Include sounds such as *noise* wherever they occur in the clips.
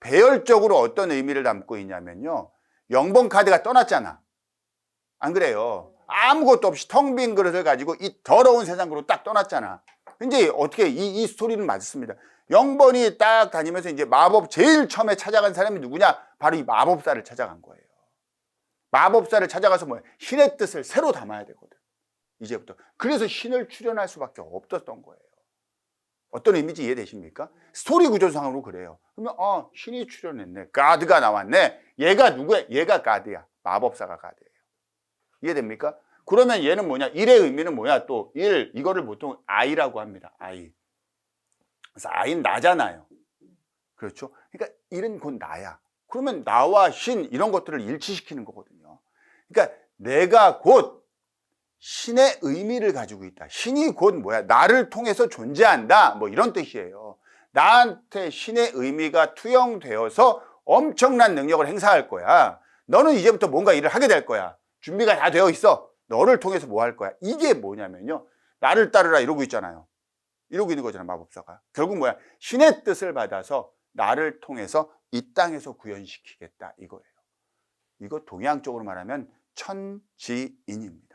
배열적으로 어떤 의미를 담고 있냐면요. 0번 카드가 떠났잖아. 안 그래요? 아무것도 없이 텅 빈 그릇을 가지고 이 더러운 세상으로 딱 떠났잖아. 이제 어떻게 이, 이 스토리는 맞습니다. 0번이 딱 다니면서 이제 마법 제일 처음에 찾아간 사람이 누구냐? 바로 이 마법사를 찾아간 거예요. 마법사를 찾아가서 뭐야? 신의 뜻을 새로 담아야 되거든. 이제부터. 그래서 신을 출연할 수밖에 없었던 거예요. 어떤 의미인지 이해되십니까? 스토리 구조상으로 그래요. 그러면 아 신이 출연했네. 가드가 나왔네. 얘가 누구야? 얘가 가드야. 마법사가 가드예요. 이해됩니까? 그러면 얘는 뭐냐? 일의 의미는 뭐야? 또 일, 이거를 보통 아이라고 합니다. 아이. 그래서 아이는 나잖아요. 그렇죠? 그러니까 일은 곧 나야. 그러면 나와 신 이런 것들을 일치시키는 거거든요. 그러니까 내가 곧 신의 의미를 가지고 있다. 신이 곧 뭐야? 나를 통해서 존재한다. 뭐 이런 뜻이에요. 나한테 신의 의미가 투영되어서 엄청난 능력을 행사할 거야. 너는 이제부터 뭔가 일을 하게 될 거야. 준비가 다 되어 있어. 너를 통해서 뭐 할 거야? 이게 뭐냐면요. 나를 따르라 이러고 있잖아요. 이러고 있는 거잖아, 마법사가. 결국 뭐야? 신의 뜻을 받아서 나를 통해서 이 땅에서 구현시키겠다 이거예요. 이거 동양적으로 말하면 천지인입니다.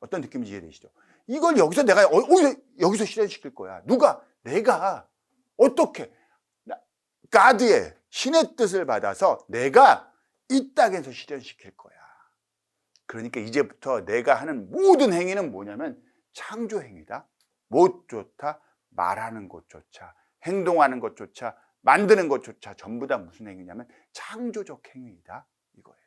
어떤 느낌인지 이해되시죠? 이걸 여기서 내가 어, 어, 여기서 실현시킬 거야. 누가? 내가 어떻게? 나- 가드의 신의 뜻을 받아서 내가 이 땅에서 실현시킬 거야. 그러니까 이제부터 내가 하는 모든 행위는 뭐냐면 창조 행위다. 못 좋다. 말하는 것조차, 행동하는 것조차, 만드는 것조차 전부 다 무슨 행위냐면 창조적 행위이다. 이거예요.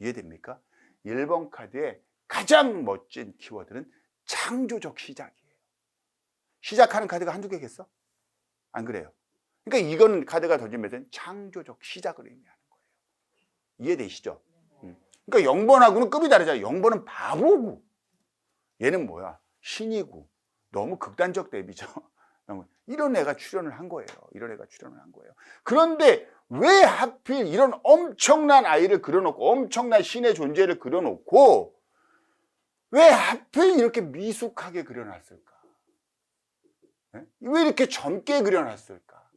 이해됩니까? 1번 카드의 가장 멋진 키워드는 창조적 시작이에요. 시작하는 카드가 한두 개겠어? 안 그래요. 그러니까 이건 카드가 던지면 창조적 시작을 의미하는 거예요. 이해되시죠? 음. 그러니까 0번하고는 급이 다르잖아요. 0번은 바보고 얘는 뭐야? 신이고 너무 극단적 대비죠. *laughs* 이런 애가 출연을 한 거예요. 이런 애가 출연을 한 거예요. 그런데 왜 하필 이런 엄청난 아이를 그려놓고 엄청난 신의 존재를 그려놓고 왜 하필 이렇게 미숙하게 그려놨을까? 예? 왜 이렇게 젊게 그려놨을까?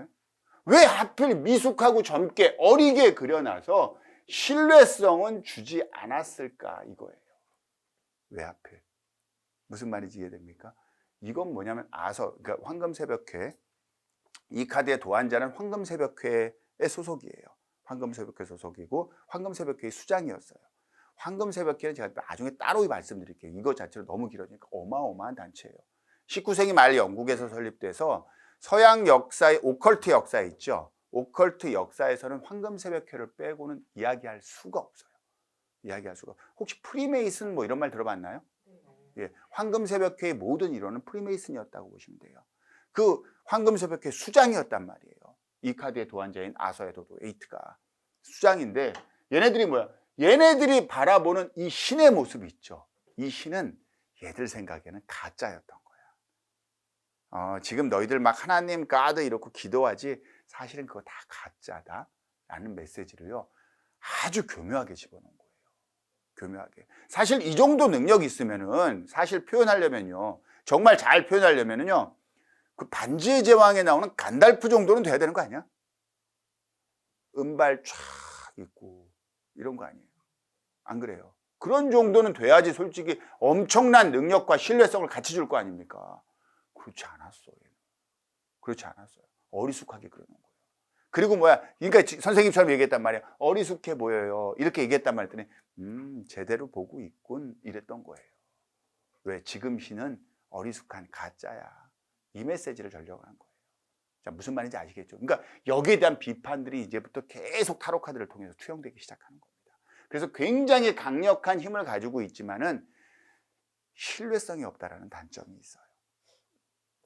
예? 왜 하필 미숙하고 젊게 어리게 그려놔서 신뢰성은 주지 않았을까 이거예요. 왜 하필? 무슨 말인지 이해됩니까? 이건 뭐냐면 아서 그러니까 황금새벽회 이 카드의 도안자는 황금새벽회의 소속이에요. 황금새벽회 소속이고 황금새벽회의 수장이었어요. 황금 새벽회는 제가 나중에 따로 말씀드릴게요. 이거 자체로 너무 길어지니까 어마어마한 단체예요. 19세기 말 영국에서 설립돼서 서양 역사의 오컬트 역사 있죠. 오컬트 역사에서는 황금 새벽회를 빼고는 이야기할 수가 없어요. 이야기할 수가. 혹시 프리메이슨 뭐 이런 말 들어봤나요? 예, 황금 새벽회의 모든 일원은 프리메이슨이었다고 보시면 돼요. 그 황금 새벽회 수장이었단 말이에요. 이 카드의 도안자인 아서의 도도 에이트가 수장인데 얘네들이 뭐야? 얘네들이 바라보는 이 신의 모습이 있죠. 이 신은 얘들 생각에는 가짜였던 거야. 어, 지금 너희들 막 하나님 가드 이렇게 기도하지 사실은 그거 다 가짜다. 라는 메시지를요. 아주 교묘하게 집어넣은 거예요. 교묘하게. 사실 이 정도 능력이 있으면은 사실 표현하려면요. 정말 잘 표현하려면은요. 그 반지의 제왕에 나오는 간달프 정도는 돼야 되는 거 아니야? 은발 쫙 있고 이런 거 아니에요. 안 그래요. 그런 정도는 돼야지 솔직히 엄청난 능력과 신뢰성을 같이 줄 거 아닙니까? 그렇지 않았어. 얘는. 그렇지 않았어요. 어리숙하게 그러는 거예요. 그리고 뭐야? 그러니까 지- 선생님처럼 얘기했단 말이야. 어리숙해 보여요. 이렇게 얘기했단 말했더니 음 제대로 보고 있군 이랬던 거예요. 왜? 지금 신은 어리숙한 가짜야. 이 메시지를 전려고 한 거예요. 자, 무슨 말인지 아시겠죠? 그러니까 여기에 대한 비판들이 이제부터 계속 타로 카드를 통해서 투영되기 시작하는 겁니다. 그래서 굉장히 강력한 힘을 가지고 있지만은 신뢰성이 없다라는 단점이 있어요.